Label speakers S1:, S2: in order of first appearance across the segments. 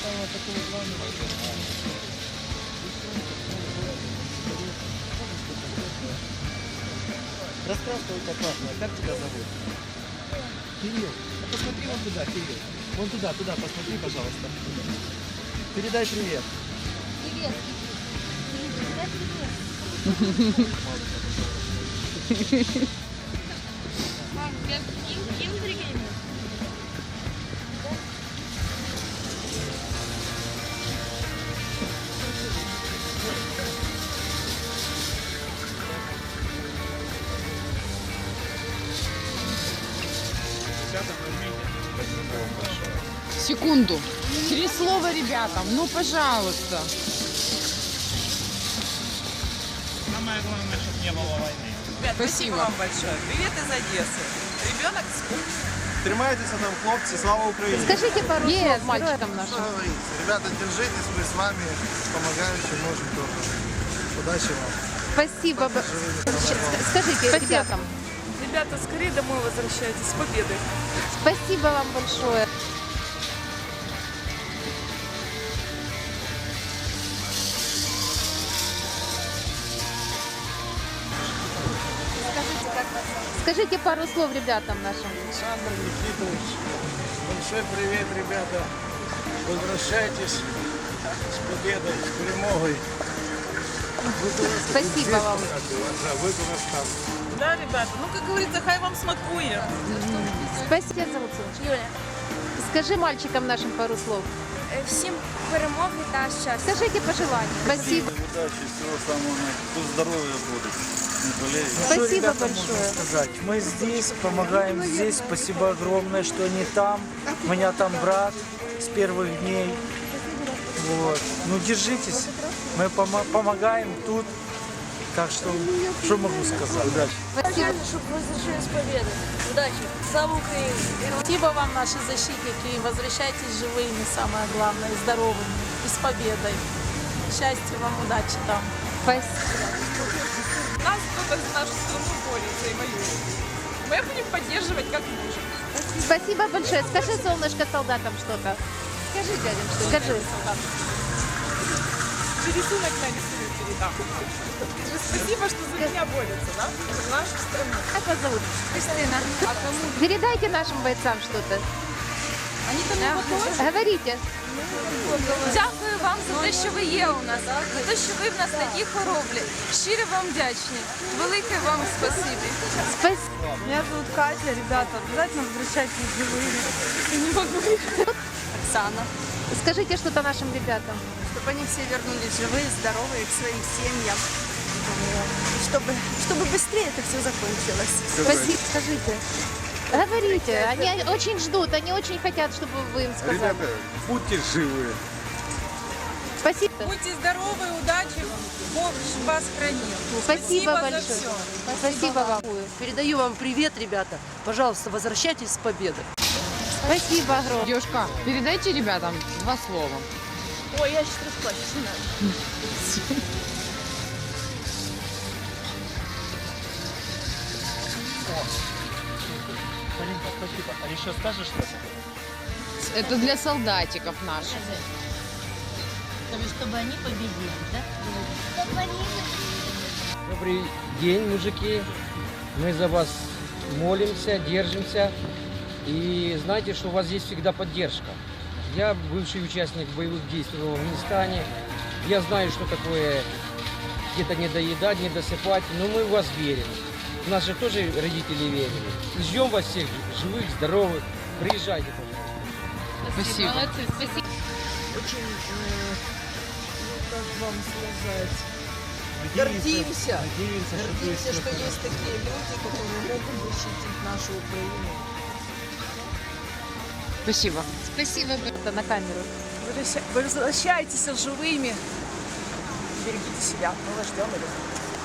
S1: стало такого плана. Раскрасывай-ка классно. А как тебя зовут? Кирилл. А посмотри вон туда, Кирилл. Вон туда, туда посмотри, пожалуйста. Передай привет.
S2: Привет, Кирилл. Передай привет.
S3: Секунду. Три слова ребятам. Ну, пожалуйста.
S4: Самое главное, чтобы не было войны.
S5: Ребят, спасибо
S3: Спасибо.
S5: вам большое. Привет из Одессы. Ребенок с
S6: Тримайтеся там, хлопці, слава Україні!
S2: Скажите пару слов мальчикам
S6: Что
S2: нашим.
S6: говорить? Ребята, держитесь, мы с вами помогаем, чем можем тоже. Удачи вам.
S2: Спасибо. б-
S6: Живыми,
S2: Скажите ребятам.
S5: Ребята, скорее домой возвращайтесь с победой.
S2: Спасибо вам большое. Скажите пару слов ребятам нашим.
S1: Александр Никитович. Большой привет, ребята. Возвращайтесь с победой, с перемогой.
S2: Спасибо вам.
S5: Да, ребята, ну, как говорится, хай вам смакує.
S2: Спасибо. Тебя зовут, Юля. Скажи мальчикам нашим пару слов.
S7: Е, Всім перемоги та щастя.
S2: Скажите пожелания. Спасибо.
S8: Удачи, всего самого, кто здоровья будет, не болеет.
S2: Спасибо
S1: Что ребятам
S2: большое.
S1: можно сказать? Мы здесь, помогаем здесь. Спасибо огромное, что они там. У меня там брат с первых дней. Вот. Ну, держитесь. Мы помо- помогаем тут. Так что, что могу сказать? Удачи.
S2: Спасибо.
S7: Щоб возвращались з победою. Удачі! Слава Україні!
S5: Спасибо вам, наши защитники. Возвращайтесь живыми, самое главное, и здоровыми, и с победой. Счастья вам, удачи там.
S2: Спасибо.
S5: Нас кто-то за нашу страну борется и воюет. Мы будем поддерживать как можем.
S2: Спасибо большое. Скажи, солнышко, солдатам что-то. Скажи, дядям, что Скажи.
S5: Рисунок нарисую передам. Спасибо, что за меня борются, да? За нашу страну.
S2: Как вас зовут? Кристина.
S5: А кому?
S2: Передайте нашим бойцам что-то.
S5: Они там не готовы?
S2: Говорите.
S7: Дякую вам за те, що ви є у нас, за те, що ви в нас такі хоробрі. Щиро вам вдячні. Велике вам спасибі.
S2: Спасибо.
S5: Меня зовут Катя, ребята, обязательно возвращайтесь живыми. Не могу.
S7: Оксана.
S2: Скажите что-то нашим ребятам.
S7: Щоб вони всі вернулись живі, здорові, к своїм сім'ям. Чтобы, чтобы быстрее это все закончилось.
S2: Спасибо. Скажите. Говорите. Они очень ждут, они очень хотят, чтобы вы им сказали.
S8: Ребята, будьте живы.
S2: Спасибо.
S5: Будьте здоровы, удачи. Бог вас хранил.
S2: Спасибо
S5: за
S2: большое.
S5: все.
S2: Спасибо вам.
S9: Передаю вам привет, ребята. Пожалуйста, возвращайтесь с победой.
S2: Спасибо огромное.
S3: Девушка, передайте ребятам два слова.
S7: Ой, я сейчас расплачусь. не надо.
S4: Полинка, спасибо. А еще скажешь что-то?
S3: Это для солдатиков наших.
S2: Чтобы они победили, да?
S10: Добрый день, мужики. Мы за вас молимся, держимся. И знаете, что у вас есть всегда поддержка. Я бывший участник боевых действий в Афганистане. Я знаю, что такое где-то не доедать, не досыпать, но мы в вас верим. В нас же тоже родители верили. И ждем вас всех живых, здоровых. Приезжайте, пожалуйста.
S3: Спасибо.
S2: Молодцы. Спасибо.
S9: Очень, э, ну, как вам сказать, гордимся.
S1: Надеемся,
S9: Гордимся, что есть такие люди, которые могут защитить нашу Украину.
S3: Спасибо.
S2: Спасибо. Это на камеру.
S5: Возвращай- Возвращайтесь живыми. Берегите себя. Мы вас ждем.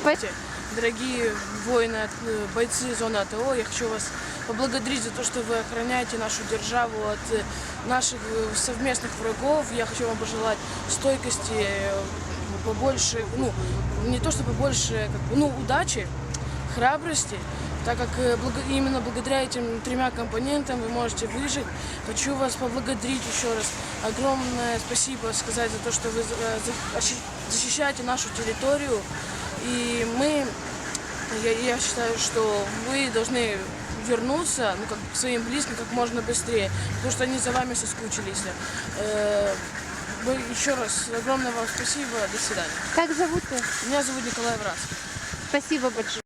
S2: Спасибо.
S5: Дорогие воины, э, бойцы зоны АТО, я хочу вас поблагодарить за то, что вы охраняете нашу державу от э, наших э, совместных врагов. Я хочу вам пожелать стойкости, побольше, ну, не то чтобы больше, как бы, ну, удачи, храбрости, так как э, именно благодаря этим тремя компонентам вы можете выжить. Хочу вас поблагодарить еще раз. Огромное спасибо сказать за то, что вы э, за- защи- защищаете нашу территорию. И мы, я, я считаю, что вы должны вернуться ну, как, к своим близким как можно быстрее, потому что они за вами соскучились. Э, еще раз огромное вам спасибо, до свидания.
S2: Как зовут вы?
S5: Меня зовут Николай Враз.
S2: Спасибо большое.